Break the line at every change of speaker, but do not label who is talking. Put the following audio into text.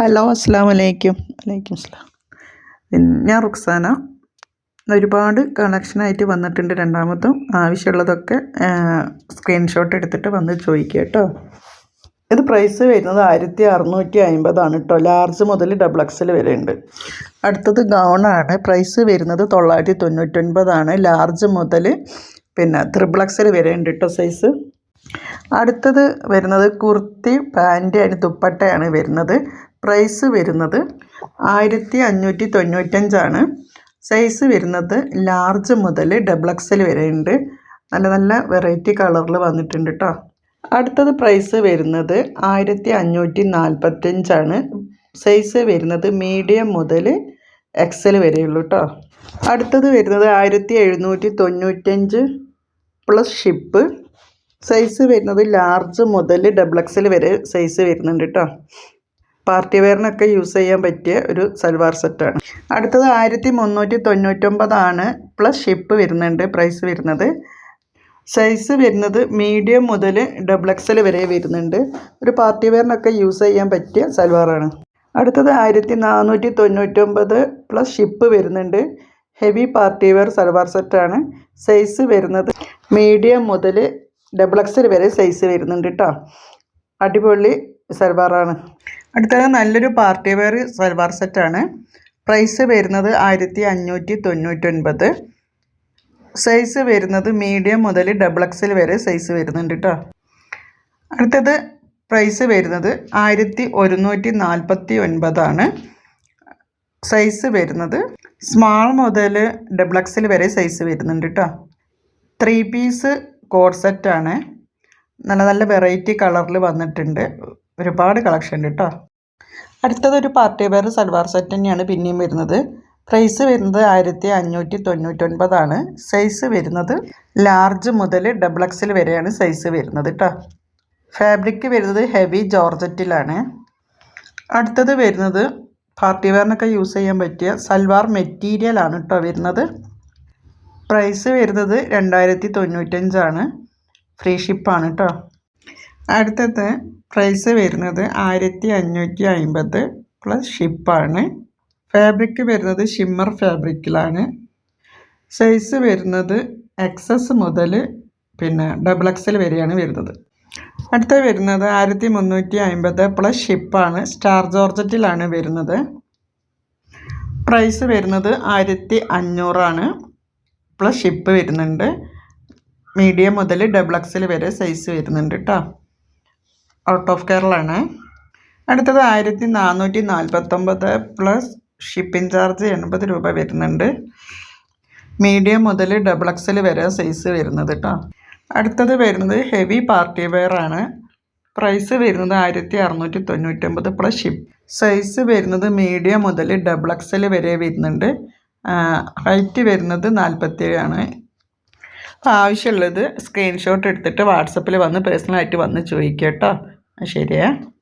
Hello അസ്സാം വലൈക്കും വലൈക്കും അസ്സാം ഞാൻ റുക്സാന. ഒരുപാട് കളക്ഷനായിട്ട് വന്നിട്ടുണ്ട് രണ്ടാമതും. ആവശ്യമുള്ളതൊക്കെ സ്ക്രീൻഷോട്ട് എടുത്തിട്ട് വന്ന് ചോദിക്കുക കേട്ടോ. ഇത് പ്രൈസ് വരുന്നത് ആയിരത്തി അറുന്നൂറ്റി അമ്പതാണ് കേട്ടോ. ലാർജ് മുതൽ ഡബിൾ എക്സൽ വരെ ഉണ്ട് അടുത്തത് ഗൗണാണ് പ്രൈസ് വരുന്നത് തൊള്ളായിരത്തി തൊണ്ണൂറ്റൊൻപതാണ് ലാർജ് മുതൽ പിന്നെ ത്രിബിൾ എക്സൽ വരെ ഉണ്ട് കേട്ടോ സൈസ് അടുത്തത് വരുന്നത് കുർത്തി പാന്റ് അതിന് ദുപ്പട്ടയാണ് വരുന്നത്. പ്രൈസ് വരുന്നത് ആയിരത്തി അഞ്ഞൂറ്റി തൊണ്ണൂറ്റഞ്ചാണ് സൈസ് വരുന്നത് ലാർജ് മുതൽ ഡബിൾ എക്സൽ വരെയുണ്ട്. നല്ല നല്ല വെറൈറ്റി കളറിൽ വന്നിട്ടുണ്ട് കേട്ടോ അടുത്തത് പ്രൈസ് വരുന്നത് ആയിരത്തി അഞ്ഞൂറ്റി നാൽപ്പത്തഞ്ചാണ് സൈസ് വരുന്നത് മീഡിയം മുതൽ എക്സൽ വരെയുള്ളൂ കേട്ടോ അടുത്തത് വരുന്നത് ആയിരത്തി എഴുന്നൂറ്റി തൊണ്ണൂറ്റഞ്ച് പ്ലസ് ഷിപ്പ്. സൈസ് വരുന്നത് ലാർജ് മുതൽ ഡബിൾ എക്സൽ വരെ സൈസ് വരുന്നുണ്ട് കേട്ടോ പാർട്ടി വെയറിനൊക്കെ യൂസ് ചെയ്യാൻ പറ്റിയ ഒരു സൽവാർ സെറ്റാണ്. അടുത്തത് ആയിരത്തി മുന്നൂറ്റി തൊണ്ണൂറ്റൊമ്പതാണ് പ്ലസ് ഷിപ്പ് വരുന്നുണ്ട് പ്രൈസ് വരുന്നത്. സൈസ് വരുന്നത് മീഡിയം മുതൽ ഡബിൾ എക്സൽ വരെ വരുന്നുണ്ട്. ഒരു പാർട്ടി വെയറിനൊക്കെ യൂസ് ചെയ്യാൻ പറ്റിയ സൽവാറാണ്. അടുത്തത് ആയിരത്തി നാനൂറ്റി തൊണ്ണൂറ്റൊമ്പത് പ്ലസ് ഷിപ്പ് വരുന്നുണ്ട്. ഹെവി പാർട്ടി വെയർ സൽവാർ സെറ്റാണ്. സൈസ് വരുന്നത് മീഡിയം മുതൽ ഡബിൾ എക്സൽ വരെ സൈസ് വരുന്നുണ്ട് കേട്ടോ അടിപൊളി സൽവാറാണ്. അടുത്തത് നല്ലൊരു പാർട്ടി വെയർ സൽവാർ സെറ്റാണ് പ്രൈസ് വരുന്നത് ആയിരത്തി അഞ്ഞൂറ്റി തൊണ്ണൂറ്റൊൻപത് സൈസ് വരുന്നത് മീഡിയം മുതൽ ഡബിൾ എക്സൽ വരെ സൈസ് വരുന്നുണ്ട് കേട്ടോ അടുത്തത് പ്രൈസ് വരുന്നത് ആയിരത്തി ഒരുന്നൂറ്റി നാൽപ്പത്തി ഒൻപതാണ് സൈസ് വരുന്നത് സ്മാൾ മുതൽ ഡബിൾ എക്സൽ വരെ സൈസ് വരുന്നുണ്ട് കേട്ടോ ത്രീ പീസ് കോഡ് സെറ്റാണ് നല്ല നല്ല വെറൈറ്റി കളറിൽ വന്നിട്ടുണ്ട്. ഒരുപാട് കളക്ഷൻ ഉണ്ട് കേട്ടോ അടുത്തതൊരു പാർട്ടി വെയർ സൽവാർ സെറ്റ് തന്നെയാണ് പിന്നെയും വരുന്നത്. പ്രൈസ് വരുന്നത് ആയിരത്തി അഞ്ഞൂറ്റി തൊണ്ണൂറ്റൊൻപതാണ് സൈസ് വരുന്നത് ലാർജ് മുതൽ ഡബിൾ എക്സൽ വരെയാണ് സൈസ് വരുന്നത് കേട്ടോ ഫാബ്രിക് വരുന്നത് ഹെവി ജോർജറ്റിലാണ് അടുത്തത് വരുന്നത് പാർട്ടി വെയറിനൊക്കെ യൂസ് ചെയ്യാൻ പറ്റിയ സൽവാർ മെറ്റീരിയലാണ് കേട്ടോ വരുന്നത്. പ്രൈസ് വരുന്നത് രണ്ടായിരത്തി തൊണ്ണൂറ്റഞ്ചാണ് ഫ്രീ ഷിപ്പാണ് കേട്ടോ അടുത്തത് പ്രൈസ് വരുന്നത് ആയിരത്തി അഞ്ഞൂറ്റി അമ്പത് പ്ലസ് ഷിപ്പാണ് ഫാബ്രിക് വരുന്നത് ഷിമ്മർ ഫാബ്രിക്കിലാണ് സൈസ് വരുന്നത് എക്സസ് മുതൽ പിന്നെ ഡബിൾ എക്സൽ വരെയാണ് വരുന്നത്. അടുത്ത വരുന്നത് ആയിരത്തി മുന്നൂറ്റി അമ്പത് പ്ലസ് ഷിപ്പാണ് സ്റ്റാർ ജോർജറ്റിലാണ് വരുന്നത്. പ്രൈസ് വരുന്നത് ആയിരത്തി അഞ്ഞൂറാണ് പ്ലസ് ഷിപ്പ് വരുന്നുണ്ട്. മീഡിയം മുതൽ ഡബിൾ എക്സൽ വരെ സൈസ് വരുന്നുണ്ട് കേട്ടോ ഔട്ട് ഓഫ് കേരളാണ് അടുത്തത് ആയിരത്തി നാനൂറ്റി നാൽപ്പത്തൊമ്പത് പ്ലസ് ഷിപ്പിംഗ് ചാർജ് എൺപത് രൂപ വരുന്നുണ്ട്. മീഡിയം മുതൽ ഡബിൾ എക്സൽ വരെ സൈസ് വരുന്നത് കേട്ടോ അടുത്തത് വരുന്നത് ഹെവി പാർട്ടി വെയർ ആണ്. പ്രൈസ് വരുന്നത് ആയിരത്തി അറുന്നൂറ്റി തൊണ്ണൂറ്റൊമ്പത് പ്ലസ് ഷിപ്പ് സൈസ് വരുന്നത് മീഡിയം മുതൽ ഡബിൾ എക്സൽ വരെ വരുന്നുണ്ട്. ഹൈറ്റ് വരുന്നത് നാൽപ്പത്തേഴാണ് അപ്പോൾ ആവശ്യമുള്ളത് സ്ക്രീൻഷോട്ട് എടുത്തിട്ട് വാട്സപ്പിൽ വന്ന് പേഴ്സണലായിട്ട് വന്ന് ചോദിക്കുക കേട്ടോ Achei ele?